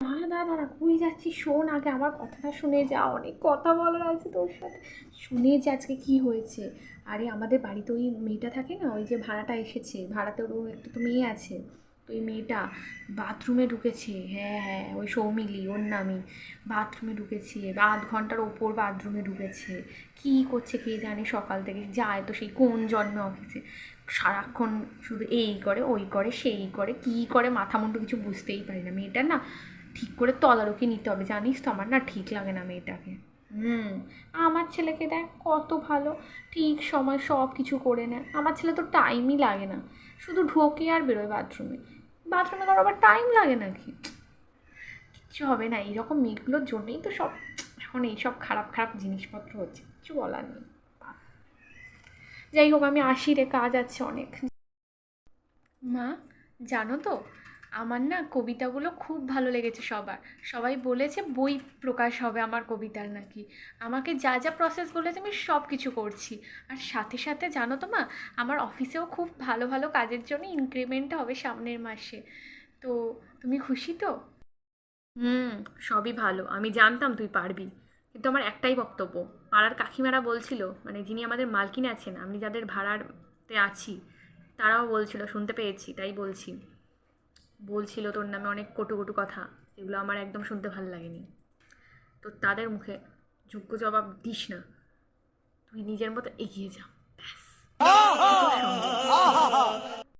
দাঁড়া দাঁড়া দাঁড়া, কই যাচ্ছি শোন আগে আমার কথাটা শুনে যা, অনেক কথা বলার আছে তোর সাথে। শুনে যে আজকে কি হয়েছে। আরে, আমাদের বাড়িতে ওই মেয়েটা থাকে না, ওই যে ভাড়াটা এসেছে, ভাড়াতে ওর একটা তো মেয়ে আছে। তো ওই মেয়েটা বাথরুমে ঢুকেছে হ্যাঁ হ্যাঁ ওই সৌমিলি, ওর নামই। বাথরুমে ঢুকেছে, আধ ঘণ্টার ওপর বাথরুমে ঢুকেছে। কী করছে কে জানে সকাল থেকে, যায় তো সেই কোন জন্মে অফিসে। সারাক্ষণ শুধু এই করে, ওই করে, সেই করে, কি করে মাথা মুন্ডু কিছু বুঝতেই পারি না। মেয়েটার না ঠিক করে তদারকি নিতে হবে। জানিস তো আমার না ঠিক লাগে না মেয়েটাকে। হুম আমার ছেলেকে দেখ কত ভালো। ঠিক সময় সব কিছু করে নেয়। আমার ছেলে তো টাইমই লাগে না। শুধু ঢোকে আর বেরোয় বাথরুমে বাথরুমে কারও আবার টাইম লাগে নাকি? কিচ্ছু হবে না। এইরকম মেয়েগুলোর জন্যই তো সব এখন এইসব খারাপ খারাপ জিনিসপত্র হচ্ছে। কিছু বলার নেই। যাই হোক আমি আসি রে। কাজ আছে অনেক। মা জানো তো আমার না কবিতাগুলো খুব ভালো লেগেছে সবার। সবাই বলেছে বই প্রকাশ হবে আমার কবিতার নাকি। আমাকে যা যা প্রসেস বলেছে আমি সব কিছু করছি। আর সাথে সাথে জানো তো মা, আমার অফিসেও খুব ভালো ভালো কাজের জন্য ইনক্রিমেন্ট হবে সামনের মাসে। তো তুমি খুশি তো? হুম, সবই ভালো। আমি জানতাম তুই পারবি। কিন্তু আমার একটাই বক্তব্য, পাড়ার কাকিমারা বলছিল মানে যিনি আমাদের মালকিন আছেন, আমি যাদের ভাড়াতে আছি, তারাও বলছিল, শুনতে পেয়েছি, তাই বলছি। বলছিল তোর নামে অনেক কটু কটু কথা, এগুলো আমার একদম শুনতে ভালো লাগেনি। তো তাদের মুখে যোগ্য জবাব দিস না। তুই নিজের মতো এগিয়ে যা।